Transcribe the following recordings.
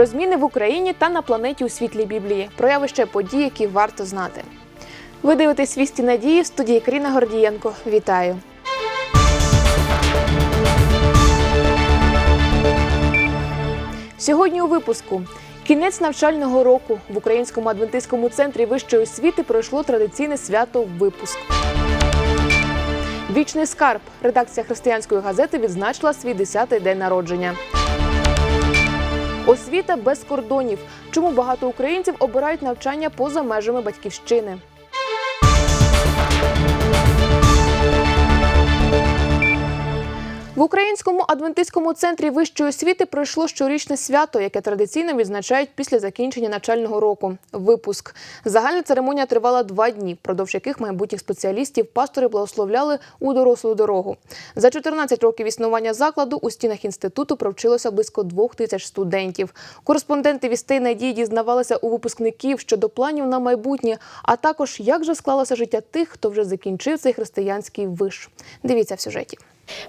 Про зміни в Україні та на планеті у світлі Біблії, про явища події, які варто знати. Ви дивитесь «Вісті надії в студії Каріна Гордієнко. Вітаю! Сьогодні у випуску кінець навчального року в Українському адвентистському центрі вищої освіти пройшло традиційне свято випуск. Вічний скарб. Редакція християнської газети відзначила свій 10-й день народження. Освіта без кордонів. Чому багато українців обирають навчання поза межами батьківщини? В Українському адвентистському центрі вищої освіти пройшло щорічне свято, яке традиційно відзначають після закінчення навчального року. Випуск. Загальна церемонія тривала два дні, впродовж яких майбутніх спеціалістів пастори благословляли у дорослу дорогу. За 14 років існування закладу у стінах інституту провчилося близько двох тисяч студентів. Кореспонденти вістей надії дізнавалися у випускників щодо планів на майбутнє, а також як же склалося життя тих, хто вже закінчив цей християнський виш. Дивіться в сюжеті.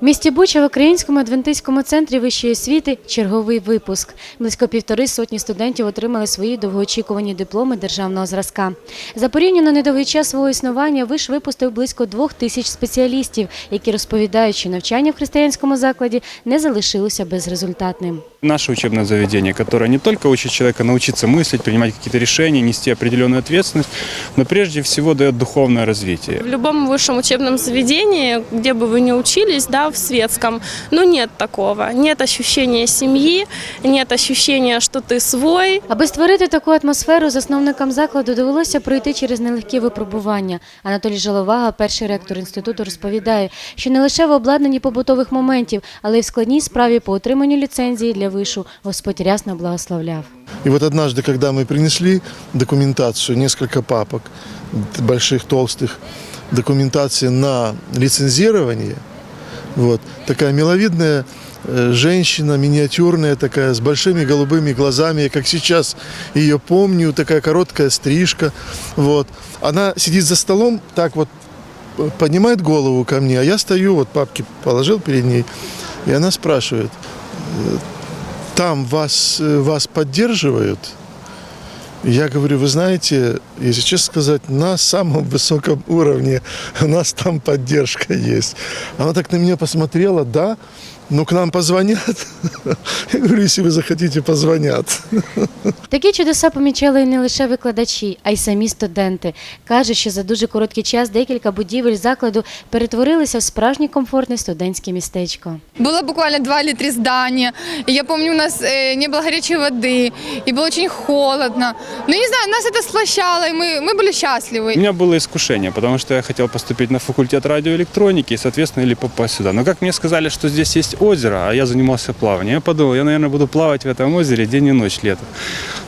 В місті Буча в Українському адвентистському центрі вищої освіти черговий випуск. Близько півтори сотні студентів отримали свої довгоочікувані дипломи державного зразка. За порівняно недовгий час свого існування виш випустив близько двох тисяч спеціалістів, які розповідають, що навчання в християнському закладі не залишилося безрезультатним. Наше учебное заведение, которое не только учит человека научиться мыслить, принимать какие-то решения, нести определенную ответственность, но прежде всего дает духовное развитие. В любом высшем учебном заведении, где бы вы ни учились, да, в светском, ну нет такого. Нет ощущения семьи, нет ощущения, что ты свой. Аби створити таку атмосферу, засновникам закладу довелося пройти через нелегкі випробування. Анатолій Жаловага, перший ректор інституту, розповідає, що не лише в обладнанні побутових моментів, але й в складній справі по отриманню ліцензії для вишу Господь рясно благословляв. И вот однажды, когда мы принесли документацию, несколько папок, больших, толстых, документации на лицензирование, вот, такая миловидная э, женщина, миниатюрная такая, с большими голубыми глазами, я как сейчас ее помню, такая короткая стрижка, вот. Она сидит за столом, так вот э, поднимает голову ко мне, а я стою, вот папки положил перед ней, и она спрашивает, э, там вас, э, вас поддерживают? я говорю, вы знаете, если честно сказать, на самом высоком уровне у нас там поддержка есть. Она так на меня посмотрела, да, ну к нам позвонят. Я говорю, если вы захотите, позвонят. Такі чудеса помічали і не лише викладачі, а й самі студенти. Каже, що за дуже короткий час декілька будівель закладу перетворилися в справжнє комфортне студентське містечко. Было буквально два или три здания. И я помню, у нас э, не было горячей воды, и было очень холодно. Ну, не знаю, нас это сплощало, и мы, мы были счастливы. У меня было искушение, потому что я хотел поступить на факультет радиоэлектроники и, соответственно, или попасть сюда. Но как мне сказали, что здесь есть озеро, а я занимался плаванием, я подумал, я, наверное, буду плавать в этом озере день и ночь летом.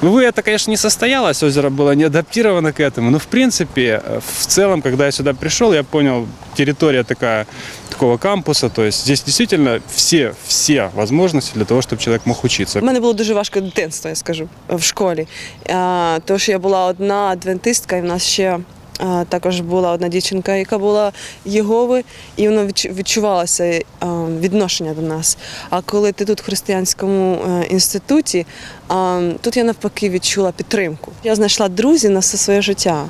Увы, это, конечно, не состоялось, озеро было не адаптировано к этому, но, в принципе, э, в целом, когда я сюда пришел, я понял, территория такая, такого кампуса, то есть здесь действительно все, все возможности для того, чтобы человек мог учиться. У мене було дуже важке дитинство, я скажу, в школі. А, Тому що я була одна адвентистка, і в нас ще а, також була одна дівчинка, яка була Єгови, і воно відчу- відчувалося а, відношення до нас. А коли ти тут в християнському е, інституті, тут я навпаки відчула підтримку. Я знайшла друзів на все своє життя,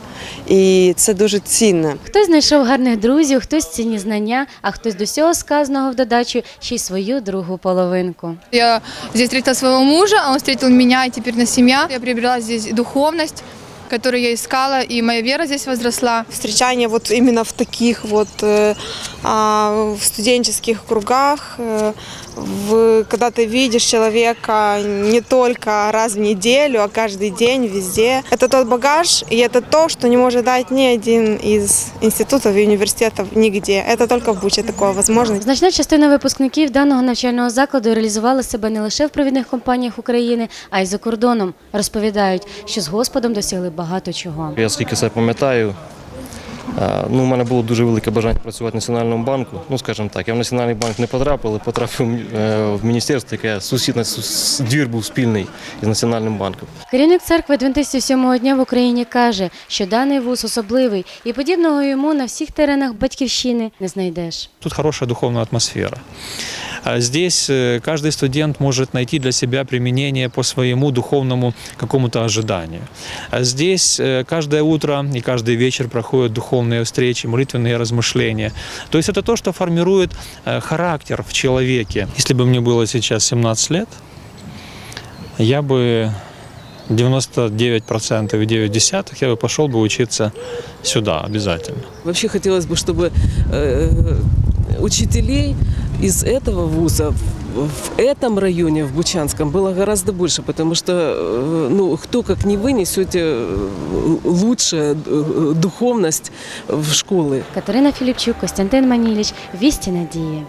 і це дуже цінне. Хтось знайшов гарних друзів, хтось цінні знання, а хтось до всього сказаного в додачу ще й свою другу половинку. Я здесь встретила своего мужа, а он встретил меня, и теперь на семья. Я приобрела здесь духовность, которую я искала, и моя вера здесь возросла. встречание вот именно в таких вот э, а, в студенческих кругах, э, в, когда ты видишь человека не только раз в неделю, а каждый день, везде. Это тот багаж, и это то, что не может дать ни один из институтов и университетов нигде. Это только в Буче такое возможно. Значна частина випускників даного навчального закладу реалізувала себе не лише в провідних компаніях України, а й за кордоном. Розповідають, що з Господом досягли багато чого. Я скільки себе пам'ятаю, е, ну, у мене було дуже велике бажання працювати в Національному банку. Ну, скажімо так, я в Національний банк не потрапив, але потрапив е, в міністерство, яке сусідний двір був спільний із Національним банком. Керівник церкви Адвентистів сьомого дня в Україні каже, що даний вуз особливий і подібного йому на всіх теренах батьківщини не знайдеш. Тут хорошая духовная атмосфера. А Здесь э, каждый студент может найти для себя применение по своему духовному какому-то ожиданию. А Здесь э, каждое утро и каждый вечер проходят духовные встречи, молитвенные размышления. То есть это то, что формирует э, характер в человеке. Если бы мне было сейчас 17 лет, я бы 99% и 9 десятых я бы пошел бы учиться сюда обязательно. Вообще хотелось бы, чтобы э, учителей из этого вуза в, в этом районе, в Бучанском, было гораздо больше, потому что э, ну, кто как не вы несете э, лучшую э, духовность в школы. Катерина Філіпчук, Костянтин Маніліч, Вісті Надії.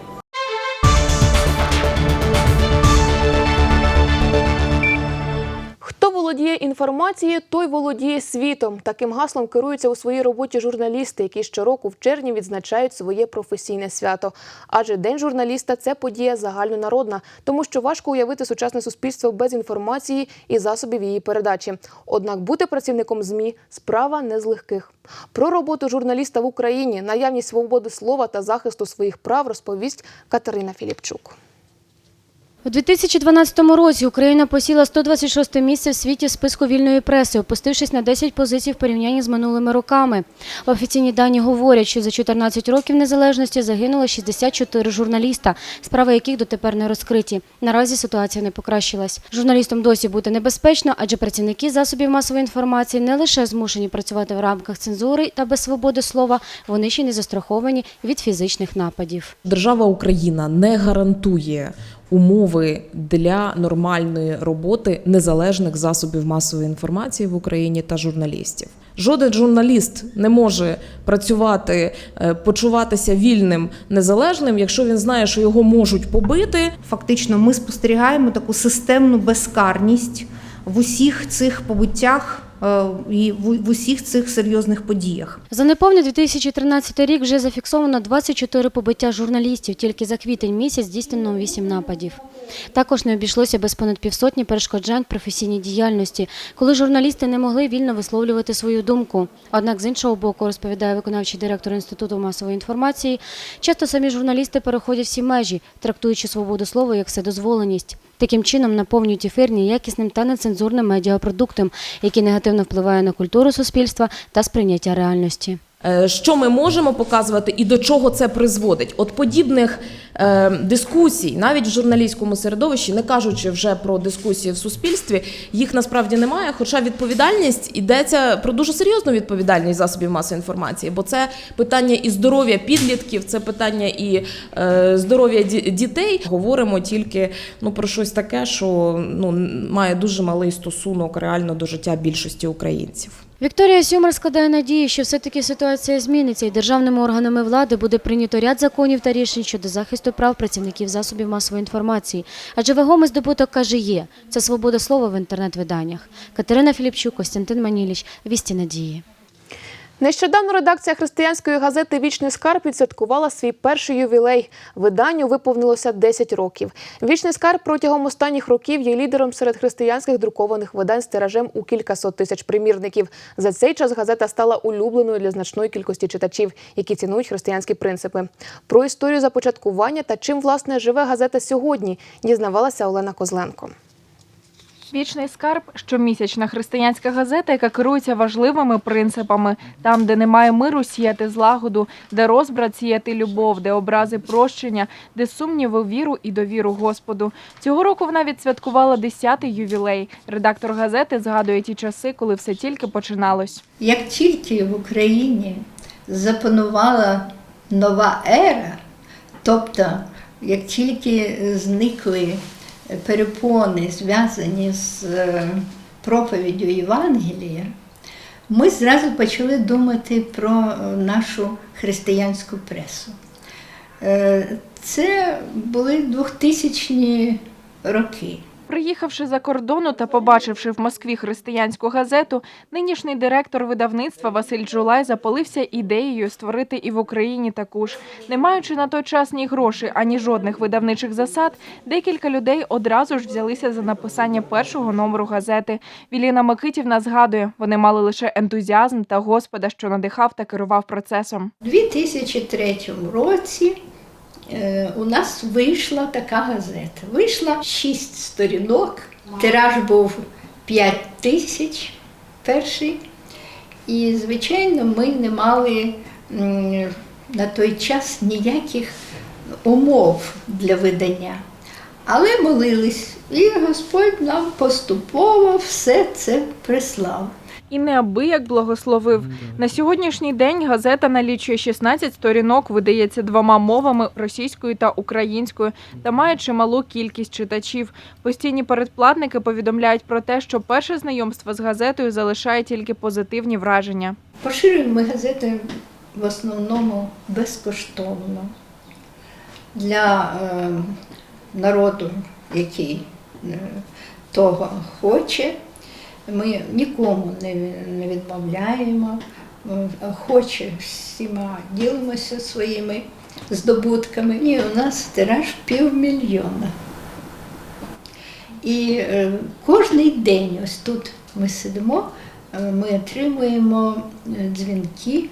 Володіє інформацією, той володіє світом. Таким гаслом керуються у своїй роботі журналісти, які щороку в червні відзначають своє професійне свято. Адже День журналіста це подія загальнонародна, тому що важко уявити сучасне суспільство без інформації і засобів її передачі. Однак бути працівником ЗМІ справа не з легких. Про роботу журналіста в Україні, наявність свободи слова та захисту своїх прав розповість Катерина Філіпчук. У 2012 році Україна посіла 126 місце в світі в списку вільної преси, опустившись на 10 позицій в порівнянні з минулими роками. Офіційні дані говорять, що за 14 років незалежності загинуло 64 журналіста, справи яких дотепер не розкриті. Наразі ситуація не покращилась. Журналістам досі бути небезпечно, адже працівники засобів масової інформації не лише змушені працювати в рамках цензури та без свободи слова, вони ще не застраховані від фізичних нападів. Держава Україна не гарантує умови для нормальної роботи незалежних засобів масової інформації в Україні та журналістів. Жоден журналіст не може працювати, е, почуватися вільним, незалежним, якщо він знає, що його можуть побити, Фактично, ми спостерігаємо таку системну безкарність в усіх цих побуттях і в в усіх цих серйозних подіях. За неповний 2013 рік вже зафіксовано 24 побиття журналістів. Тільки за квітень місяць здійснено 8 нападів. Також не обійшлося без понад півсотні перешкоджань професійній діяльності, коли журналісти не могли вільно висловлювати свою думку. Однак, з іншого боку, розповідає виконавчий директор Інституту масової інформації, часто самі журналісти переходять всі межі, трактуючи свободу слова як вседозволеність. Таким чином наповнюють ефір неякісним та нецензурним медіапродуктом, який негативно впливає на культуру суспільства та сприйняття реальності. Е, що ми можемо показувати і до чого це призводить. От подібних е, дискусій, навіть в журналістському середовищі, не кажучи вже про дискусії в суспільстві, їх насправді немає. Хоча відповідальність йдеться про дуже серйозну відповідальність засобів масової інформації, бо це питання і здоров'я підлітків, це питання і е, здоров'я дітей. Говоримо тільки ну про щось таке, що ну має дуже малий стосунок реально до життя більшості українців. Вікторія Сюмар складає надії, що все-таки ситуація зміниться і державними органами влади буде прийнято ряд законів та рішень щодо захисту прав працівників засобів масової інформації. Адже вагомий здобуток каже є це свобода слова в інтернет-виданнях. Катерина Філіпчук, Костянтин Маніліч, Вісті Надії. Нещодавно редакція християнської газети Вічний скарб відсвяткувала свій перший ювілей. Виданню виповнилося 10 років. Вічний скарб протягом останніх років є лідером серед християнських друкованих видань з тиражем у кількасот тисяч примірників. За цей час газета стала улюбленою для значної кількості читачів, які цінують християнські принципи. Про історію започаткування та чим власне живе газета сьогодні, дізнавалася Олена Козленко. Вічний скарб щомісячна християнська газета, яка керується важливими принципами. Там, де немає миру, сіяти злагоду, де розбрат сіяти любов, де образи прощення, де сумніви віру і довіру Господу. Цього року вона відсвяткувала 10-й ювілей. Редактор газети згадує ті часи, коли все тільки починалось. Як тільки в Україні запанувала нова ера, тобто як тільки зникли перепони, зв'язані з е, проповіддю Євангелія, ми зразу почали думати про е, нашу християнську пресу. Е, Це були 2000-ні роки. Приїхавши за кордону та побачивши в Москві християнську газету, нинішній директор видавництва Василь Джулай запалився ідеєю створити і в Україні таку ж. Не маючи на той час ні грошей, ані жодних видавничих засад, декілька людей одразу ж взялися за написання першого номеру газети. Віліна Микитівна згадує, вони мали лише ентузіазм та Господа, що надихав та керував процесом. У 2003 році у нас вийшла така газета. Вийшла шість сторінок, тираж був 5 тисяч перший. І, звичайно, ми не мали на той час ніяких умов для видання. Але молились, і Господь нам поступово все це прислав. І неабияк благословив. На сьогоднішній день газета налічує 16 сторінок, видається двома мовами російською та українською, та має чималу кількість читачів. Постійні передплатники повідомляють про те, що перше знайомство з газетою залишає тільки позитивні враження. Поширюємо ми газети в основному безкоштовно для е, народу, який е, того хоче. Ми нікому не, відмовляємо, Е, хоче всіма ділимося своїми здобутками. І у нас тираж півмільйона. І е, кожний день, ось тут ми сидимо, е, ми отримуємо дзвінки,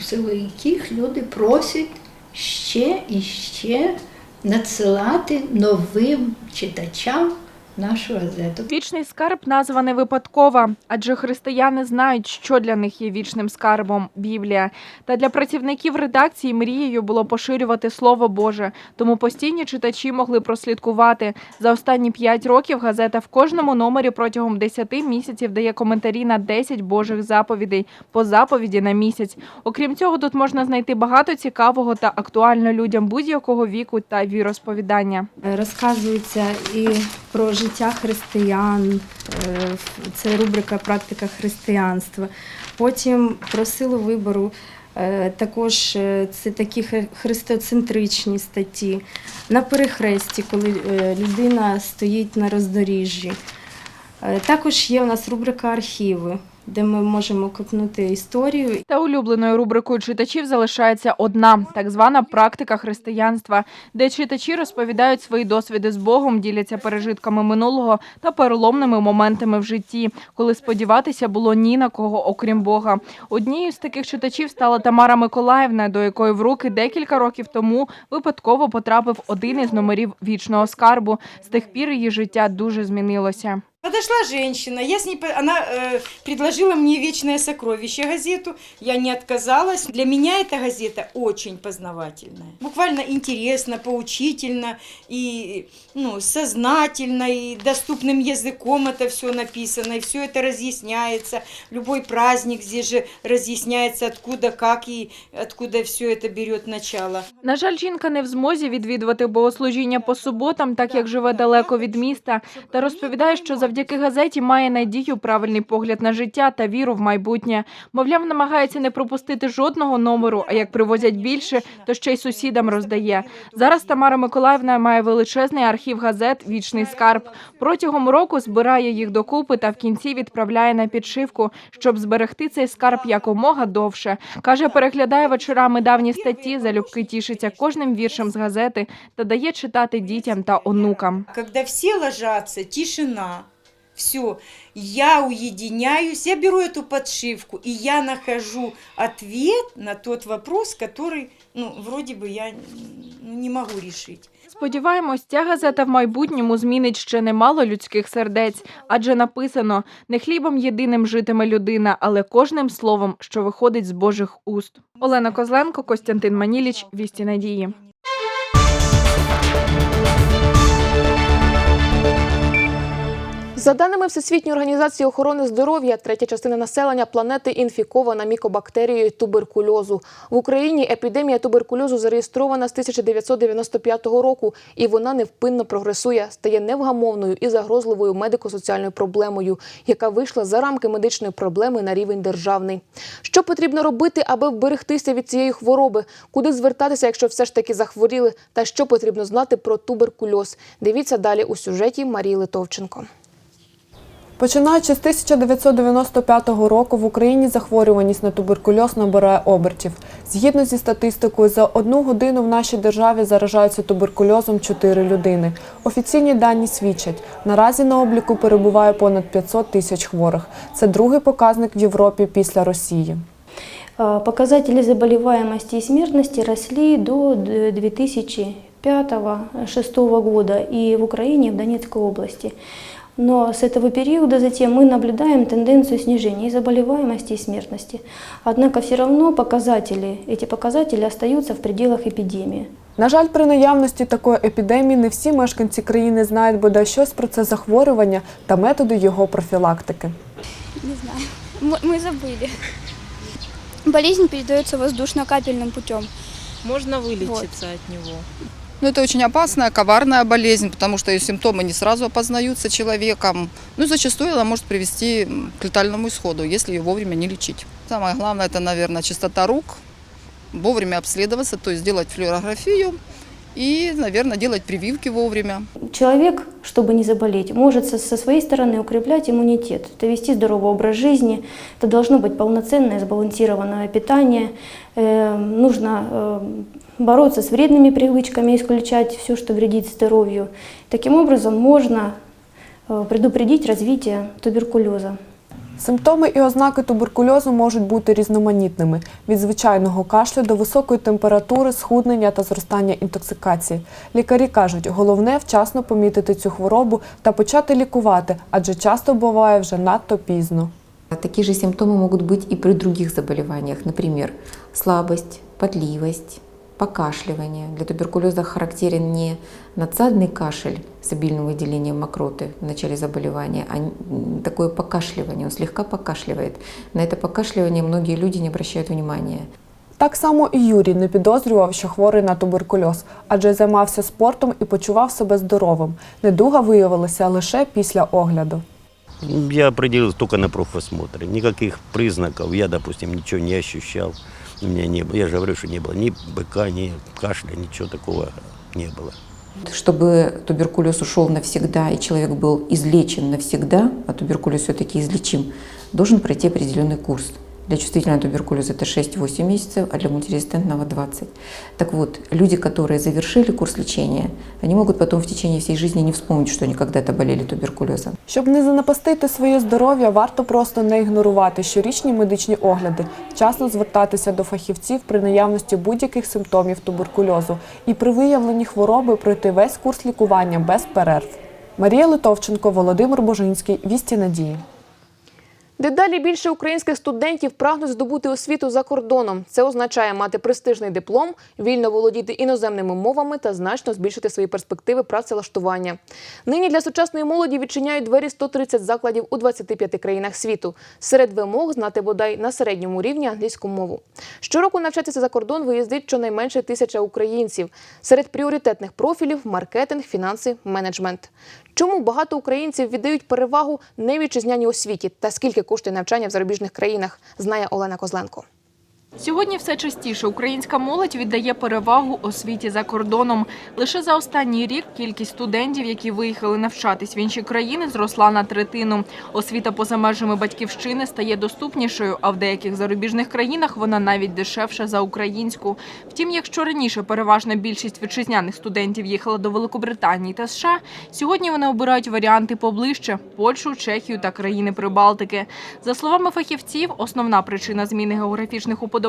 силу яких люди просять ще і ще надсилати новим читачам нашу газету. Вічний скарб назва не випадкова, адже християни знають, що для них є вічним скарбом Біблія. Та для працівників редакції мрією було поширювати Слово Боже, тому постійні читачі могли прослідкувати. За останні п'ять років газета в кожному номері протягом 10 місяців дає коментарі на 10 Божих заповідей по заповіді на місяць. Окрім цього, тут можна знайти багато цікавого та актуально людям будь-якого віку та віросповідання. Розказується і про життя християн, е, це рубрика Практика християнства. Потім про силу вибору. е, Також е, це такі хри- христоцентричні статті. На перехресті, коли людина стоїть на роздоріжжі. Також є у нас рубрика архіви, де ми можемо копнути історію Та улюбленою рубрикою читачів залишається одна так звана практика християнства, де читачі розповідають свої досвіди з Богом, діляться пережитками минулого та переломними моментами в житті, коли сподіватися було ні на кого, окрім Бога. Однією з таких читачів стала Тамара Миколаївна, до якої в руки декілька років тому випадково потрапив один із номерів вічного скарбу. З тих пір її життя дуже змінилося. Подошла женщина, я с ней, по- она э, предложила мне «Вечное сокровище» газету, я не отказалась. Для меня эта газета очень познавательная. Буквально интересно, поучительно и ну, сознательно, и доступным языком это все написано, и все это разъясняется. Любой праздник здесь же разъясняется, откуда, как и откуда все это берет начало. На жаль, жінка не в змозі відвідувати богослужіння по суботам, так як живе далеко від міста, та розповідає, що завдяки газеті має надію, правильний погляд на життя та віру в майбутнє. Мовляв, намагається не пропустити жодного номеру, а як привозять більше, то ще й сусідам роздає. Зараз Тамара Миколаївна має величезний архів газет Вічний скарб. Протягом року збирає їх докупи та в кінці відправляє на підшивку, щоб зберегти цей скарб якомога довше. Каже, переглядає вечорами давні статті, залюбки тішиться кожним віршем з газети та дає читати дітям та онукам. Когда все ложатся, тишина, все, я уединяюсь, я беру эту подшивку, и я нахожу ответ на тот вопрос, который, ну, вроде бы я ну, не могу решить. Сподіваємось, ця газета в майбутньому змінить ще немало людських сердець, адже написано не хлібом єдиним житиме людина, але кожним словом, що виходить з Божих уст. Олена Козленко, Костянтин Маніліч, Вісті Надії. За даними Всесвітньої організації охорони здоров'я, третя частина населення планети інфікована мікобактерією туберкульозу. В Україні епідемія туберкульозу зареєстрована з 1995 року, і вона невпинно прогресує, стає невгамовною і загрозливою медико-соціальною проблемою, яка вийшла за рамки медичної проблеми на рівень державний. Що потрібно робити, аби вберегтися від цієї хвороби? Куди звертатися, якщо все ж таки захворіли? Та що потрібно знати про туберкульоз? Дивіться далі у сюжеті Марії Литовченко. Починаючи з 1995 року в Україні захворюваність на туберкульоз набирає обертів. Згідно зі статистикою, за одну годину в нашій державі заражаються туберкульозом 4 людини. Офіційні дані свідчать, наразі на обліку перебуває понад 500 тисяч хворих. Це другий показник в Європі після Росії. А, Показатели заболеваемости и смертности росли до 2005-2006 года и в Украине, и в Донецкой области. Но с этого периода затем мы наблюдаем тенденцию снижения и заболеваемости, и смертности. Однако все равно показатели, эти показатели остаются в пределах эпидемии. На жаль, при наявності такої епідемії не всі мешканці країни знають бодай щось про це захворювання та методи його профілактики. Не знаю. Мы, мы забыли. Болезнь передается воздушно-капельным путем. Можно вылечиться от него. Ну, это очень опасная, коварная болезнь, потому что ее симптомы не сразу опознаются человеком. Ну и зачастую она может привести к летальному исходу, если ее вовремя не лечить. Самое главное, это, наверное, чистота рук, вовремя обследоваться, то есть делать флюорографию и, наверное, делать прививки вовремя. Человек, чтобы не заболеть, может со своей стороны укреплять иммунитет. Это вести здоровый образ жизни, это должно быть полноценное, сбалансированное питание. Э, нужно э, бороться с вредными привычками, исключать все, что вредит здоровью. Таким образом можно э, предупредить развитие туберкулеза. Симптоми і ознаки туберкульозу можуть бути різноманітними від звичайного кашлю до високої температури, схуднення та зростання інтоксикації. Лікарі кажуть, головне вчасно помітити цю хворобу та почати лікувати, адже часто буває вже надто пізно. Такие же симптомы могут быть и при других заболеваниях, например, слабость, потливость, покашливание. Для туберкулеза характерен не надсадный кашель с обильным выделением мокроты в начале заболевания, а м, такое покашливание, он слегка покашливает. На это покашливание многие люди не обращают внимания. Так само і Юрій не підозрював, що хворий на туберкульоз, адже займався спортом і почував себе здоровим. Недуга виявилася лише після огляду. Я определился только на профосмотре. Никаких признаков я, допустим, ничего не ощущал. У меня не было. Я же говорю, что не было ни быка, ни кашля, ничего такого не было. Чтобы туберкулез ушел навсегда и человек был излечен навсегда, а туберкулез все-таки излечим, должен пройти определенный курс. Для чувствительного туберкулеза это 6-8 месяцев, а для мультирезистентного 20. Так вот, люди, которые завершили курс лечения, они могут потом в течение всей жизни не вспомнить, что они когда-то болели туберкулезом. Щоб не занапастити своє здоров'я, варто просто не ігнорувати щорічні медичні огляди, вчасно звертатися до фахівців при наявності будь-яких симптомів туберкульозу і при виявленні хвороби пройти весь курс лікування без перерв. Марія Литовченко, Володимир Божинський, Вісті Надії. Дедалі більше українських студентів прагнуть здобути освіту за кордоном. Це означає мати престижний диплом, вільно володіти іноземними мовами та значно збільшити свої перспективи працевлаштування. Нині для сучасної молоді відчиняють двері 130 закладів у 25 країнах світу. Серед вимог знати бодай на середньому рівні англійську мову. Щороку навчатися за кордон виїздить щонайменше тисяча українців. Серед пріоритетних профілів маркетинг, фінанси, менеджмент. Чому багато українців віддають перевагу невітчизняній освіті та скільки коштує навчання в зарубіжних країнах, знає Олена Козленко. Сьогодні все частіше українська молодь віддає перевагу освіті за кордоном. Лише за останній рік кількість студентів, які виїхали навчатись в інші країни, зросла на третину. Освіта поза межами батьківщини стає доступнішою, а в деяких зарубіжних країнах вона навіть дешевша за українську. Втім, якщо раніше переважна більшість вітчизняних студентів їхала до Великобританії та США, сьогодні вони обирають варіанти поближче Польщу, Чехію та країни Прибалтики. За словами фахівців, основна причина зміни географічних уподобань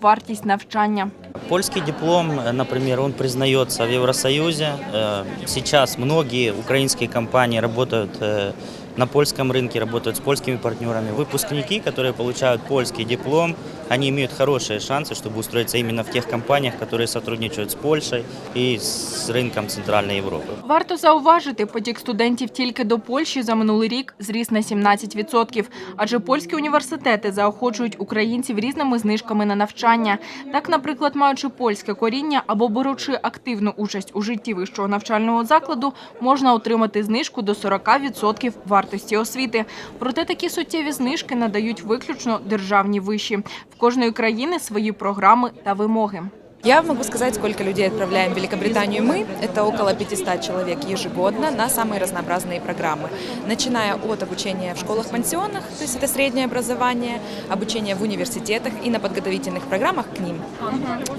вартість навчання. Польский диплом, э, например, он признается в Евросоюзе. Э, Сейчас многие украинские компании работают э, на польском рынке, работают с польскими партнерами. Выпускники, которые получают польский диплом, они имеют хорошие шансы, чтобы устроиться именно в тех компаниях, которые сотрудничают с Польшей и с рынком Центральной Европы. Варто зауважити, потік студентів тільки до Польщі за минулий рік зріс на 17%, адже польські університети заохочують українців різними знижками на навчання. Так, наприклад, маючи польське коріння або беручи активну участь у житті вищого навчального закладу, можна отримати знижку до 40% вартості освіти. Проте такі суттєві знижки надають виключно державні виші. В кожної країни свої програми та вимоги. Я могу сказать, сколько людей отправляем в Великобританию мы. Это около 500 человек ежегодно на самые разнообразные программы. Начиная от обучения в школах-пансионах, то есть это среднее образование, обучение в университетах и на подготовительных программах к ним.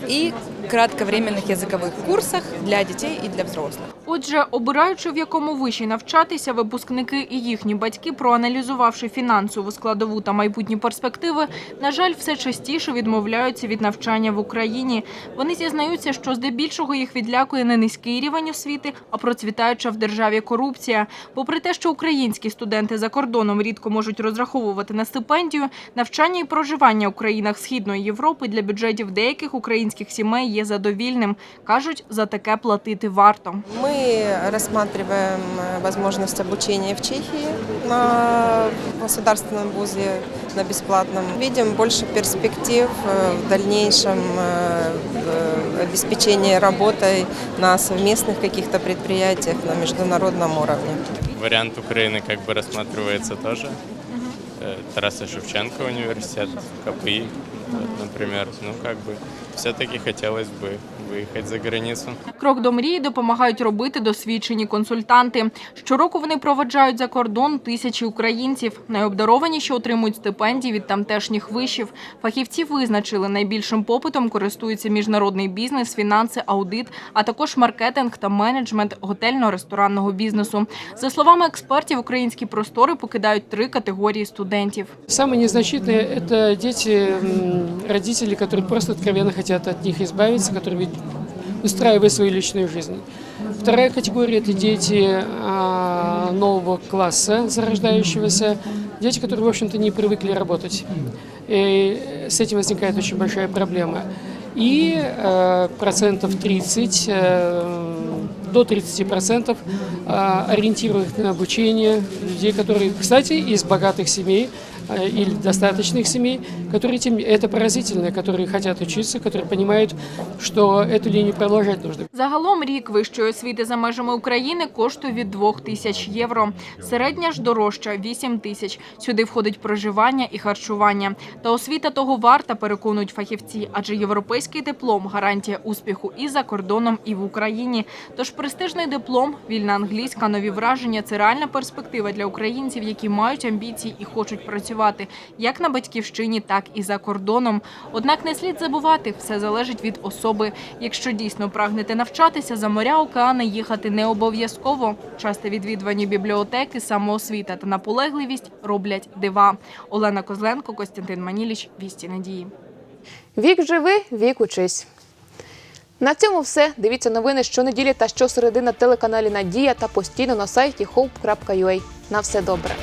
И кратковременных языковых курсах для детей и для взрослых. Отже, обираючи в якому виші навчатися, випускники і їхні батьки, проаналізувавши фінансову складову та майбутні перспективи, на жаль, все частіше відмовляються від навчання в Україні. Вони зізнаються, що здебільшого їх відлякує не низький рівень освіти, а процвітаюча в державі корупція. Попри те, що українські студенти за кордоном рідко можуть розраховувати на стипендію, навчання і проживання у країнах Східної Європи для бюджетів деяких українських сімей є задовільним. кажуть, за таке платити варто. Мы рассматриваем э, возможность обучения в Чехии на государственном вузе, на бесплатном. Видим больше перспектив э, в дальнейшем э, в обеспечении работой на совместных каких-то предприятиях на международном уровне. Вариант Украины как бы рассматривается тоже. Э, Тараса Шевченко университет, КПИ, вот, например. Ну, как бы, все-таки хотелось бы выехать за границу. Крок до мрії допомагають робити досвідчені консультанти. Щороку вони проведжають за кордон тисячі українців. Найобдарованіші отримують стипендії від тамтешніх вишів. Фахівці визначили, найбільшим попитом користується міжнародний бізнес, фінанси, аудит, а також маркетинг та менеджмент готельно-ресторанного бізнесу. За словами експертів, українські простори покидають три категорії студентів. Самые незначительные – это дети, м, родители, которые просто откровенно хотят от них избавиться, которые ведь устраивают свою личную жизнь. Вторая категория – это дети а, нового класса зарождающегося, дети, которые, в общем-то, не привыкли работать. И с этим возникает очень большая проблема. И э, процентов 30, э, до 30 процентов э, ориентированных на обучение людей, которые, кстати, из богатых семей э, или достаточных семей, которые тем, это поразительно, которые хотят учиться, которые понимают, что эту линию продолжать нужно. Загалом рік вищої освіти за межами України коштує від 2 тисяч євро. Середня ж дорожча – 8 тисяч. Сюди входить проживання і харчування. Та освіта того варта, переконують фахівці, адже європейський диплом – гарантія успіху і за кордоном, і в Україні. Тож престижний диплом, вільна англійська, нові враження – це реальна перспектива для українців, які мають амбіції і хочуть працювати як на батьківщині, так і за кордоном. Однак не слід забувати, все залежить від особи. Якщо дійсно прагнете навчатися, за моря океани їхати не обов'язково. Часте відвідувані бібліотеки, самоосвіта та наполегливість роблять дива. Олена Козленко, Костянтин Маніліч, Вісті Надії. Вік живи, вік учись. На цьому все. Дивіться новини щонеділі та щосереди на телеканалі Надія та постійно на сайті hope.ua. На все добре.